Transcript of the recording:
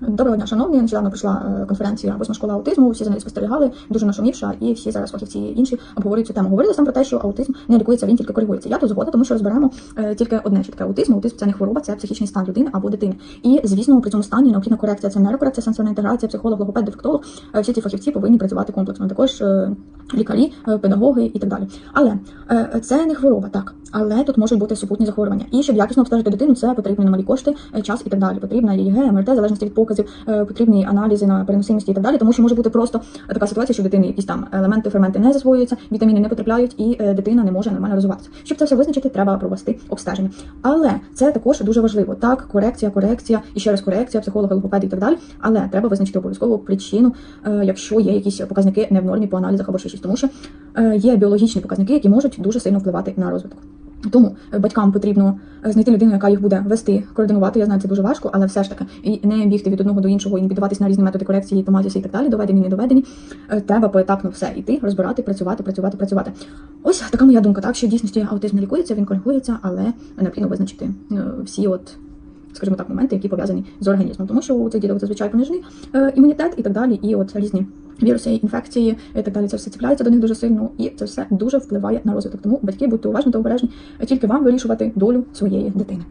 Доброго дня, шановні. Нещодавно прийшла е, конференція восьма школа аутизму. Всі за нею спостерігали, дуже нашумівша, і всі зараз фахівці інші обговорюють цю тему. Говорили там про те, що аутизм не лікується, він тільки коригується. Я тут згодна, тому що розберемо е, тільки одне, що таке аутизм. Аутизм це не хвороба, це психічний стан людини або дитини. І звісно, при цьому стані необхідна корекція. Це нейрокорекція, сенсорна інтеграція, психолог, логопед, дефектолог. Е, Всі ці фахівці повинні працювати комплексно. Також лікарі, е, педагоги і так далі. Але е, це не хвороба, так. Але тут можуть бути супутні захворювання. І щоб якісно обстежити дитину, це потрібні немалі кошти, е, час і так далі. Потрібна ЄГ, МРТ, залежності від показів, потрібні аналізи на переносимості і так далі. Тому що може бути просто така ситуація, що дитини якісь там елементи, ферменти не засвоюються, вітаміни не потрапляють, і дитина не може нормально розвиватися. Щоб це все визначити, треба провести обстеження. Але це також дуже важливо. Так, корекція, корекція і ще раз корекція, психолога, логопед і так далі. Але треба визначити обов'язково причину, якщо є якісь показники не в нормі по аналізах або ще щось, тому що е, є біологічні показники, які можуть дуже сильно впливати на розвиток. Тому е, батькам потрібно е, знайти людину, яка їх буде вести, координувати. Я знаю, це дуже важко, але все ж таки і не бігти від одного до іншого і не на різні методи корекції, томатися і так далі, доведені, не доведені. Треба поетапно все іти, розбирати, працювати, працювати, працювати. Ось така моя думка. Так що в дійсності аутизм не лікується, він коригується, але необхідно визначити всі от. Скажімо так, моменти, які пов'язані з організмом, тому що у цих діток зазвичай понижений імунітет і так далі, і от різні віруси, інфекції і так далі. Це все ціпляється до них дуже сильно, і це все дуже впливає на розвиток. Тому батьки будьте уважні та обережні, тільки вам вирішувати долю своєї дитини.